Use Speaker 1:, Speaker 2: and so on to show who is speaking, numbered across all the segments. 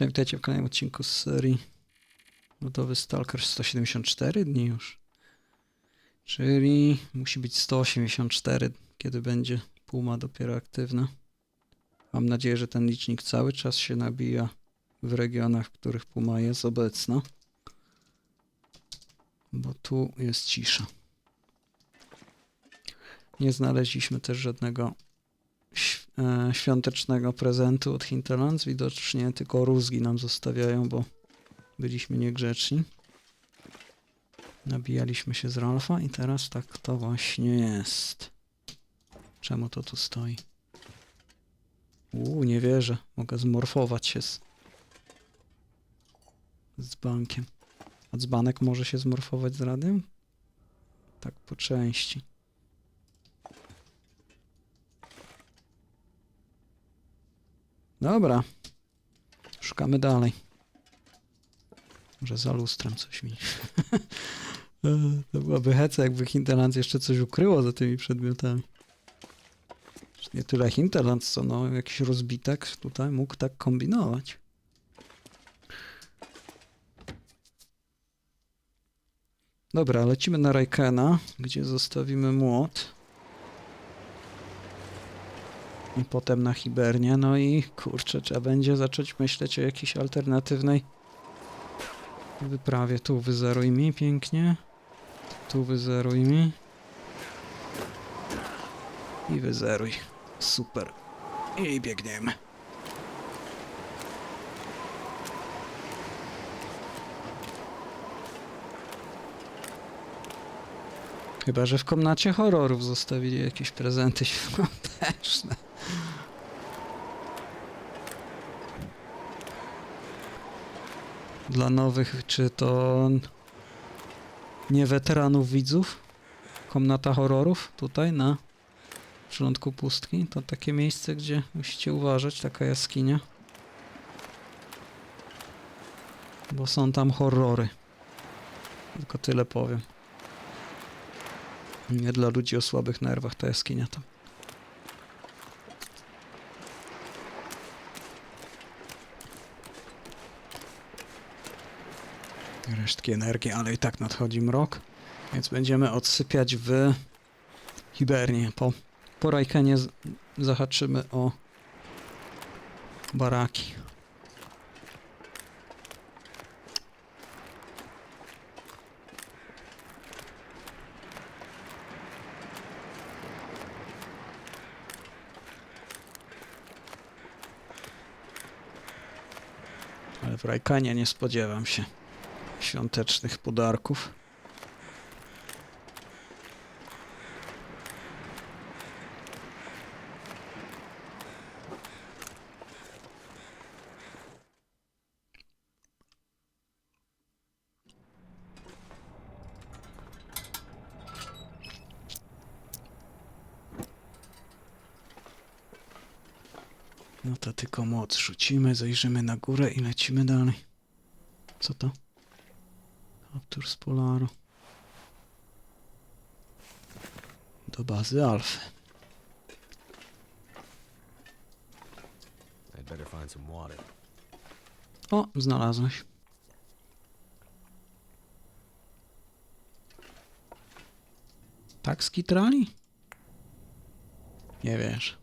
Speaker 1: Cześć, witajcie w kolejnym odcinku z serii Gotowy Stalker 174 dni już. Czyli musi być 184, kiedy będzie Puma dopiero aktywna. Mam nadzieję, że ten licznik cały czas się nabija w regionach, w których Puma jest obecna. Bo tu jest cisza. Nie znaleźliśmy też żadnego świątecznego prezentu od Hinterlands. Widocznie tylko rózgi nam zostawiają, bo byliśmy niegrzeczni. Nabijaliśmy się z Ralfa i teraz tak to właśnie jest. Czemu to tu stoi? Uuu, nie wierzę. Mogę zmorfować się z, z bankiem. A dzbanek może się zmorfować z radiem? Tak po części. Dobra. Szukamy dalej. Może za lustrem coś mi. E, to byłaby heca, jakby Hinterlands jeszcze coś ukryło za tymi przedmiotami. Nie tyle Hinterlands, co no, jakiś rozbitek tutaj mógł tak kombinować. Dobra, lecimy na Raikena, gdzie zostawimy młot. I potem na Hibernię. No i kurczę, trzeba będzie zacząć myśleć o jakiejś alternatywnej wyprawie. Tu wyzeruj mi pięknie. Tu wyzeruj mi. I wyzeruj. Super. I biegniemy. Chyba, że w komnacie horrorów zostawili jakieś prezenty Dla nowych, czy to nie weteranów widzów? Komnata horrorów tutaj na przylądku pustki. To takie miejsce, gdzie musicie uważać, taka jaskinia. Bo są tam horrory. Tylko tyle powiem. Nie dla ludzi o słabych nerwach ta jaskinia tam. Resztki energii, ale i tak nadchodzi mrok. Więc będziemy odsypiać w Hibernię. Po, po Rajkenie zahaczymy o baraki. W Rajkanie nie spodziewam się świątecznych podarków. No to tylko moc rzucimy, zajrzymy na górę i lecimy dalej. Co to? Kaptur z Polaru. Do bazy Alfy. O, znalazłeś. Tak skitrali? Nie wiesz.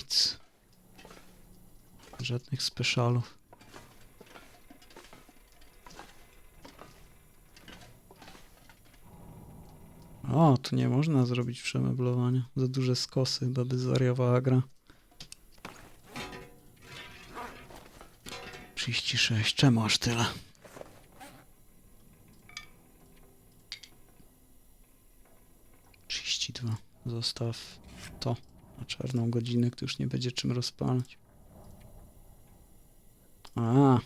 Speaker 1: Nic. Żadnych specialów. O, tu nie można zrobić przemeblowania. Za duże skosy, chyba by zwariowała gra. 36. Czemu aż tyle? Zostaw to na czarną godzinę, kto już nie będzie czym rozpalać. A,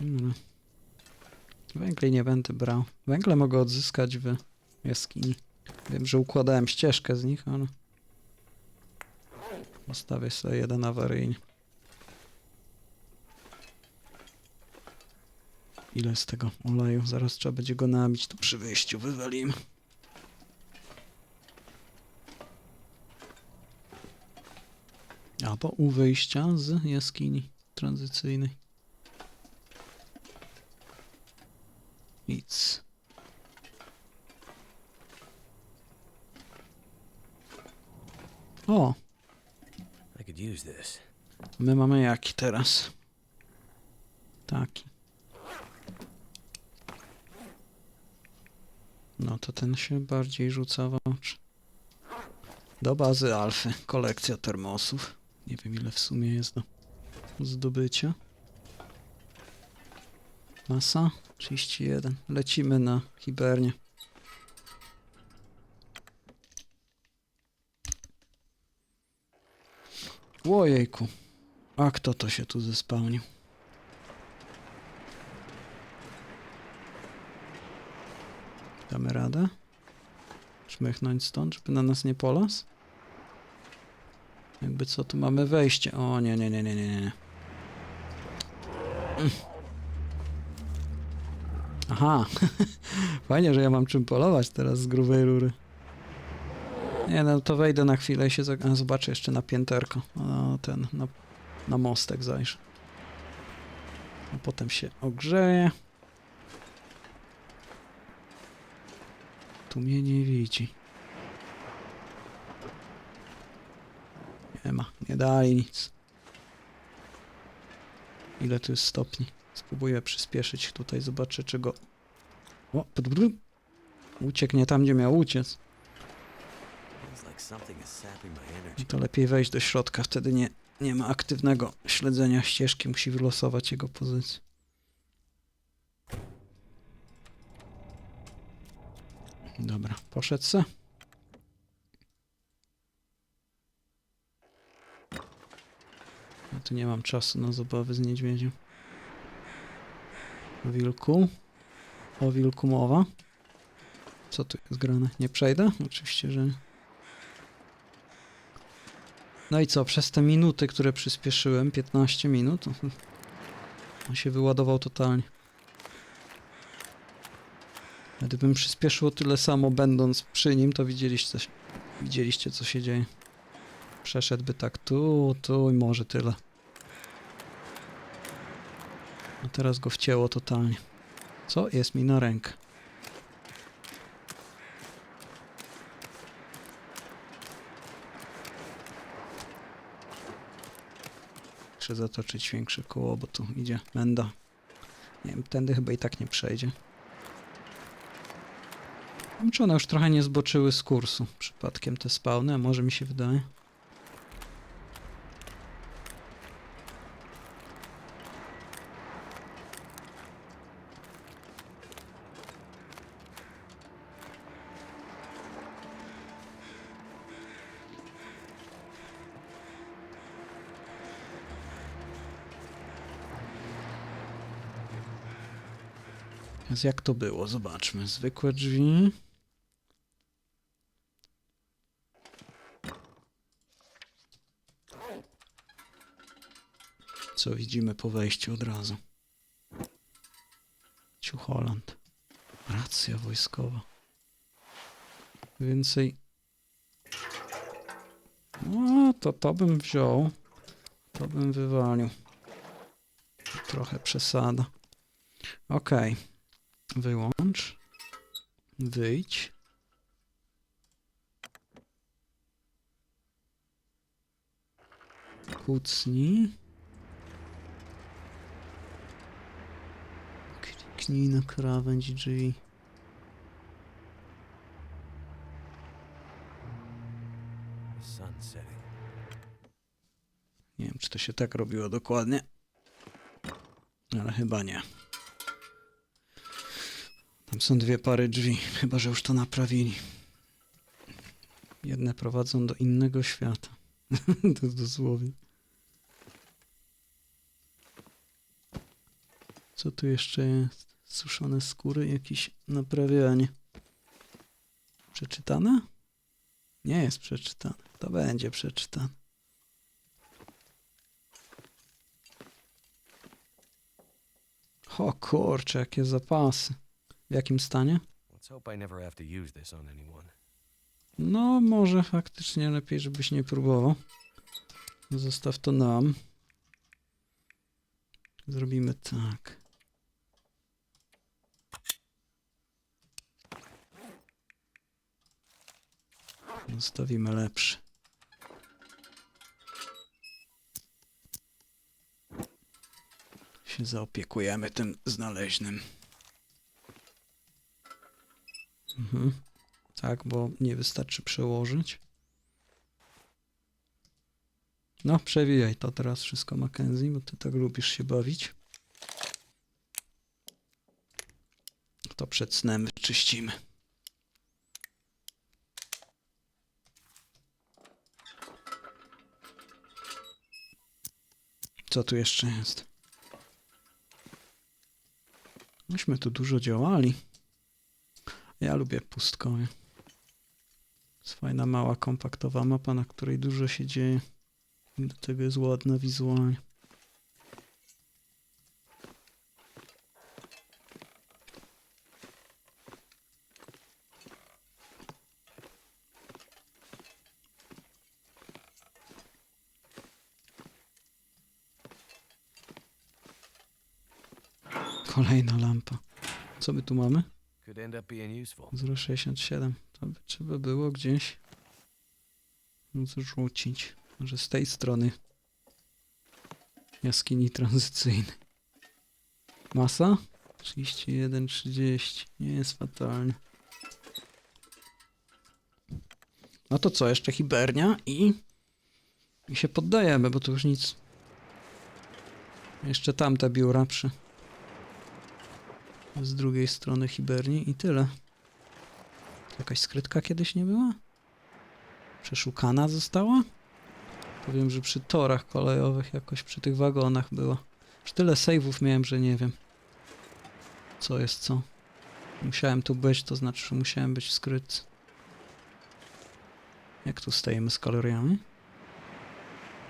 Speaker 1: Dobra. Węgli nie będę brał. Węgle mogę odzyskać w jaskini. Wiem, że układałem ścieżkę z nich, ale... Postawię sobie jeden awaryjnie. Ile z tego oleju? Zaraz trzeba będzie go nabić tu przy wyjściu. Wywalimy. Albo u wyjścia z jaskini tranzycyjnej. Nic. O, my mamy jaki teraz? Taki. No to ten się bardziej rzuca w oczy. Do bazy alfy. Kolekcja termosów. Nie wiem ile w sumie jest do zdobycia. Masa 31. Lecimy na hibernie. Łojejku. A kto to się tu zespałnił? Damy radę? Szmychnąć stąd, żeby na nas nie polas? Jakby co, tu mamy wejście. O, nie, nie, nie, nie, nie, nie. Mm. Aha. Fajnie, że ja mam czym polować teraz z grubej rury. Nie, no to wejdę na chwilę i się a, zobaczę jeszcze na pięterko. O, ten, na, na mostek zajrzę. A potem się ogrzeję. Tu mnie nie widzi. Nie ma, nie dali nic. Ile tu jest stopni? Spróbuję przyspieszyć tutaj, zobaczę czego... O, ucieknie tam, gdzie miał uciec.
Speaker 2: Energy.
Speaker 1: to lepiej wejść do środka, wtedy nie, nie ma aktywnego śledzenia ścieżki, musi wylosować jego pozycję. Dobra, poszedł se. Ja tu nie mam czasu na zabawy z niedźwiedziem. Wilku. O wilku mowa. Co tu jest grane? Nie przejdę? Oczywiście, że nie. No i co, przez te minuty, które przyspieszyłem, 15 minut, on się wyładował totalnie. Gdybym przyspieszył tyle samo będąc przy nim, to widzieliście, widzieliście co się dzieje. Przeszedłby tak tu, tu i może tyle. A teraz go wcięło totalnie. Co jest mi na rękę? Muszę zatoczyć większe koło, bo tu idzie menda. Nie wiem, tędy chyba i tak nie przejdzie. Wiem, Czy one już trochę nie zboczyły z kursu przypadkiem te spawny, a może mi się wydaje. Więc jak to było? Zobaczmy. Zwykłe drzwi. Co widzimy po wejściu od razu? Ciucholand. Racja wojskowa. Więcej. No, to to bym wziął. To bym wywalił. Trochę przesada. Okej. Wyłącz. Wyjdź. Kucnij. Kliknij na krawędź drzwi. Nie wiem, czy to się tak robiło dokładnie. Ale chyba nie. Tam są dwie pary drzwi, chyba że już to naprawili. Jedne prowadzą do innego świata. to dosłownie. Co tu jeszcze jest? Suszone skóry, jakieś naprawianie. przeczytane? Nie jest przeczytane. To będzie przeczytane. O kurczę, jakie zapasy. W jakim stanie? No, może faktycznie lepiej, żebyś nie próbował. Zostaw to nam. Zrobimy tak. Zostawimy lepszy. Się zaopiekujemy tym znaleźnym. Mhm. Tak, bo nie wystarczy przełożyć. No, przewijaj to teraz wszystko, Mackenzie, bo ty tak lubisz się bawić. To przed snem wyczyścimy. Co tu jeszcze jest? Myśmy tu dużo działali. Ja lubię pustkowie. Jest fajna, mała, kompaktowa mapa, na której dużo się dzieje. Do tego jest ładna wizualnie. Kolejna lampa. Co my tu mamy?
Speaker 2: Could end up being useful.
Speaker 1: 0,67. To by trzeba było gdzieś zrzucić. Może z tej strony jaskini tranzycyjnej. Masa? 31,30. Nie jest fatalnie. No to co, jeszcze hibernia i... I się poddajemy, bo to już nic. Jeszcze tamte biura przy... Z drugiej strony hiberni i tyle. Jakaś skrytka kiedyś nie była? Przeszukana została? Powiem, że przy torach kolejowych, jakoś przy tych wagonach była. Już tyle saveów miałem, że nie wiem. Co jest co. Musiałem tu być, to znaczy, że musiałem być w skrytce. Jak tu stajemy z kaloriami?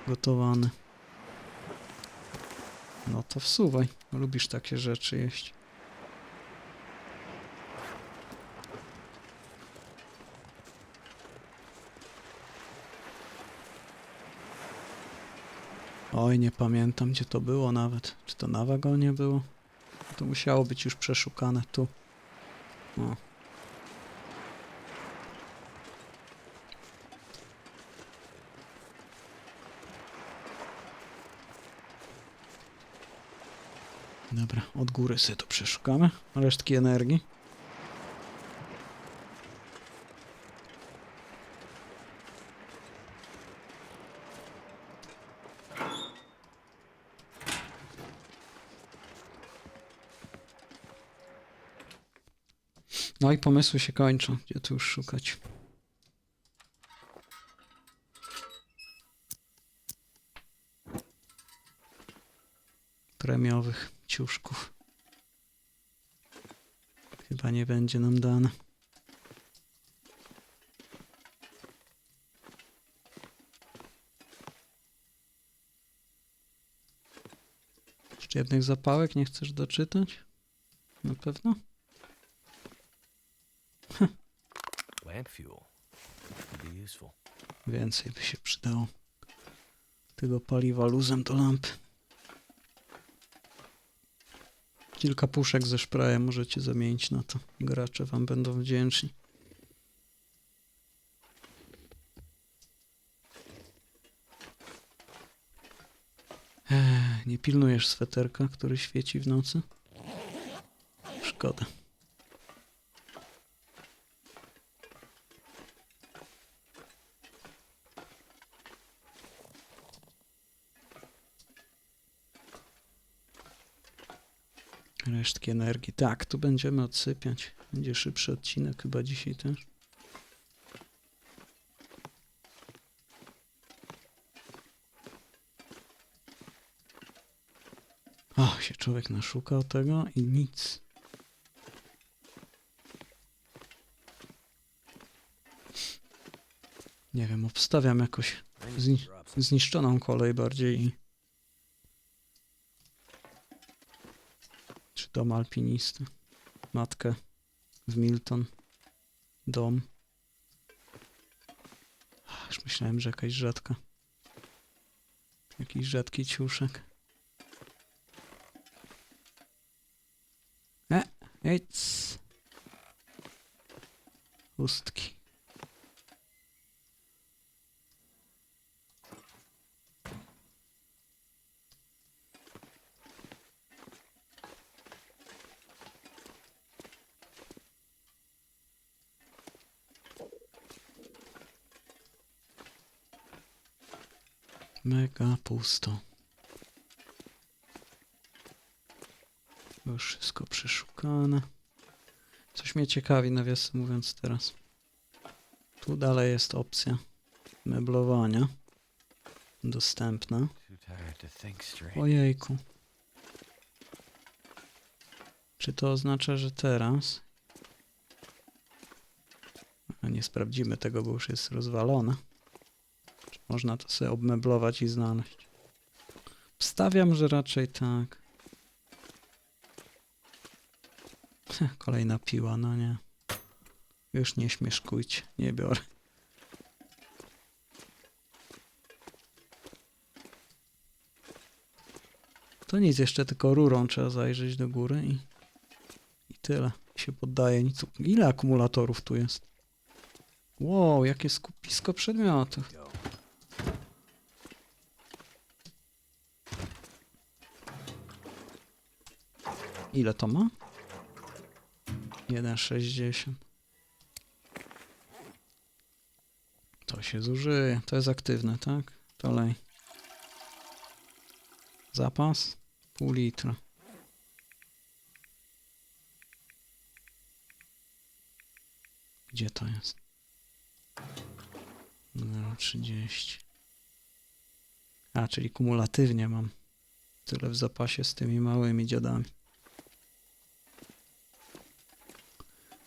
Speaker 1: Gotowane. No to wsuwaj. Lubisz takie rzeczy jeść. Oj, nie pamiętam gdzie to było nawet. Czy to na wagonie było? To musiało być już przeszukane tu. Dobra, od góry sobie to przeszukamy. Resztki energii. No i pomysły się kończą. Gdzie tu już szukać? Premiowych ciuszków. Chyba nie będzie nam dane. Jeszcze jednych zapałek nie chcesz doczytać? Na pewno?
Speaker 2: Lamp fuel. Be useful.
Speaker 1: Więcej by się przydało. Tego paliwa luzem do lampy. Kilka puszek ze szprajem możecie zamienić na to. Gracze wam będą wdzięczni. Nie pilnujesz sweterka, który świeci w nocy? Szkoda. Resztki energii. Tak, tu będziemy odsypiać. Będzie szybszy odcinek chyba dzisiaj też. O, się człowiek naszukał tego i nic. wstawiam jakoś
Speaker 2: I need
Speaker 1: Zni- zniszczoną kolej bardziej i... Czy dom alpinisty? Matkę w Milton. Dom. Już myślałem, że jakaś rzadka. Jakiś rzadki ciuszek. E, ejc. Mega pusto. Już wszystko przeszukane. Coś mnie ciekawi, nawiasem mówiąc teraz. Tu dalej jest opcja meblowania. Dostępna. Ojejku. Czy to oznacza, że teraz... A nie sprawdzimy tego, bo już jest rozwalone. Można to sobie obmeblować i znaleźć? Wstawiam, że raczej tak. Kolejna piła, no nie. Już nie śmieszkujcie, nie biorę. To nic, jeszcze tylko rurą trzeba zajrzeć do góry i, i tyle. Się poddaje. Nic, ile akumulatorów tu jest? Wow, jakie skupisko przedmiotów. Ile to ma? 1,60. To się zużyje. To jest aktywne, tak? To lej. Zapas? Pół litra. Gdzie to jest? 0,30. A, czyli kumulatywnie mam tyle w zapasie z tymi małymi dziadami.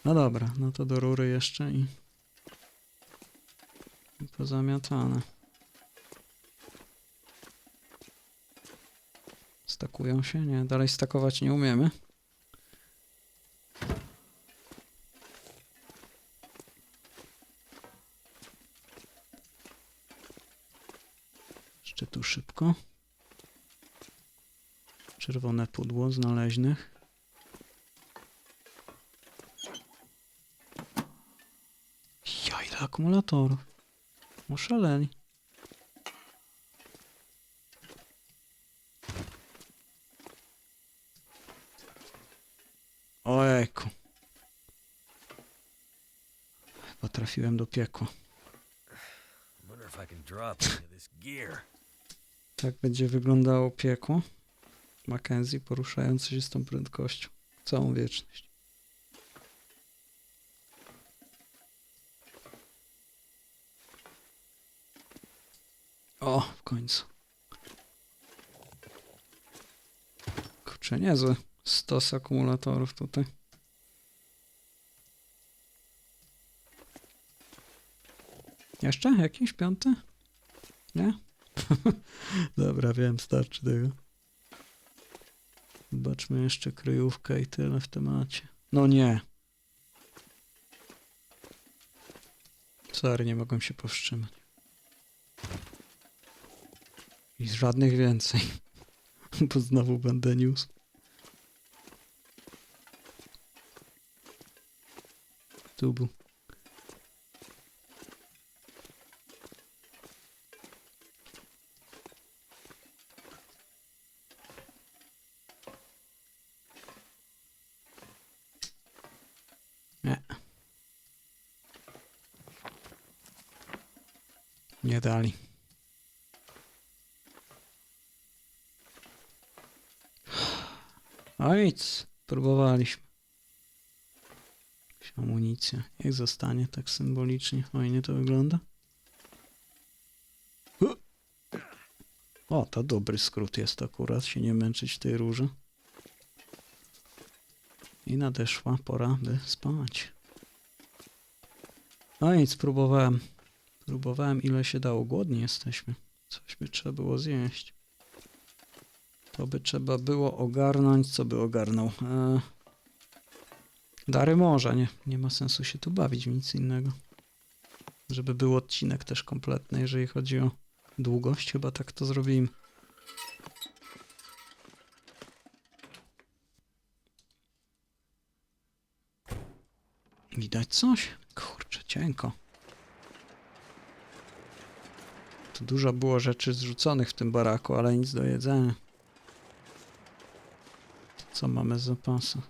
Speaker 1: No dobra, no to do rury jeszcze i, i pozamiatane. Stakują się? Nie, dalej stakować nie umiemy. Jeszcze tu szybko. Czerwone pudło znaleźnych. Ja, ile akumulatorów. Oszaleli. Ojejku. Chyba trafiłem do piekła. Tak będzie wyglądało piekło. Mackenzie poruszający się z tą prędkością. Całą wieczność. O, w końcu. Kurczę, niezły stos akumulatorów tutaj. Jeszcze? Jakiś piąty? Nie? Dobra, wiem, starczy tego. Zobaczmy jeszcze kryjówkę i tyle w temacie. No nie. Sorry, nie mogłem się powstrzymać. I żadnych więcej. Bo znowu będę niósł. Tu. Nie dali. A nic, próbowaliśmy. Amunicja. Jak zostanie tak symbolicznie? Fajnie to wygląda. O, to dobry skrót jest akurat, się nie męczyć tej rurze. I nadeszła pora, by spać. No nic, próbowałem Próbowałem ile się dało. Głodni jesteśmy. Coś by trzeba było zjeść. To by trzeba było ogarnąć. Co by ogarnął? Eee, dary morza. Nie, nie ma sensu się tu bawić w nic innego. Żeby był odcinek też kompletny, jeżeli chodzi o długość. Chyba tak to zrobimy. Widać coś? Kurczę, cienko. Tu dużo było rzeczy zrzuconych w tym baraku, ale nic do jedzenia. Co mamy z zapasu?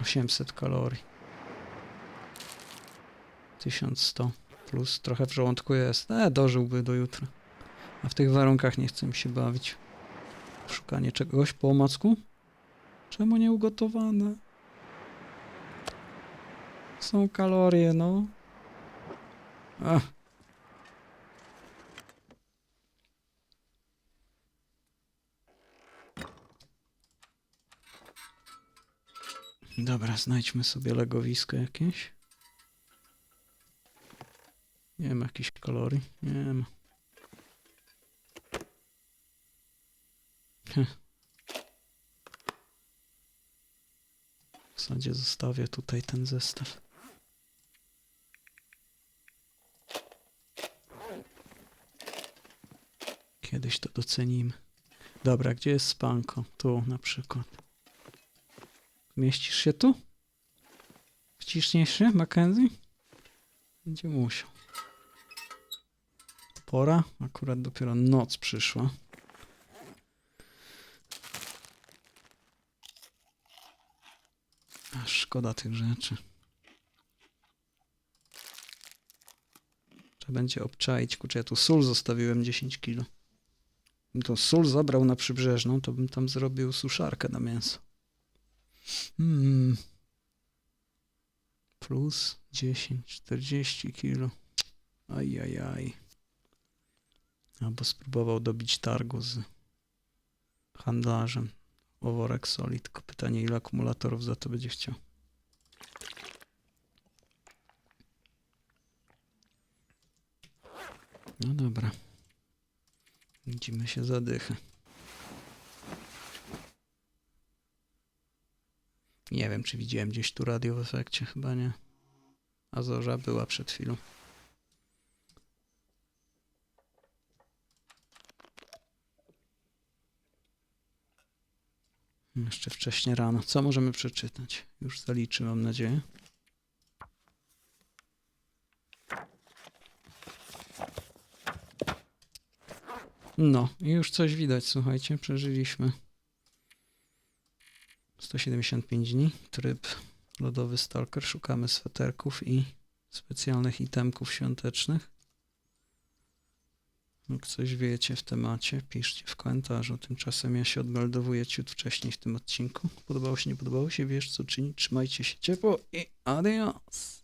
Speaker 1: 800 kalorii. 1100 plus trochę w żołądku jest. E, dożyłby do jutra. A w tych warunkach nie chcę mi się bawić. Szukanie czegoś po omacku? Czemu nie ugotowane? Są kalorie, no. Ach. Dobra, znajdźmy sobie legowisko jakieś. Nie ma jakichś kalorii? Nie ma. Heh. W zasadzie zostawię tutaj ten zestaw. Kiedyś to docenimy. Dobra, gdzie jest spanko? Tu na przykład. Mieścisz się tu? Wciśniesz się, Mackenzie? Będzie musiał. Pora? Akurat dopiero noc przyszła. Aż szkoda tych rzeczy. Trzeba będzie obczaić. Kurczę, ja tu sól zostawiłem 10 kilo. Bym to sól zabrał na przybrzeżną, to bym tam zrobił suszarkę na mięso. Hmm. Plus 10, 40 kilo. Ajajaj. Albo spróbował dobić targu z handlarzem. O worek soli, tylko pytanie ile akumulatorów za to będzie chciał. No dobra. Widzimy się za dychę. Nie wiem, czy widziałem gdzieś tu radio w efekcie, chyba nie. A zorza była przed chwilą. Jeszcze wcześnie rano. Co możemy przeczytać? Już zaliczy, mam nadzieję. No, już coś widać, słuchajcie, przeżyliśmy 175 dni, tryb lodowy stalker, szukamy sweterków i specjalnych itemków świątecznych. Jak coś wiecie w temacie, piszcie w komentarzu. Tymczasem ja się odmeldowuję ciut wcześniej w tym odcinku. Podobało się, nie podobało się, wiesz co czynić. Trzymajcie się ciepło i adios!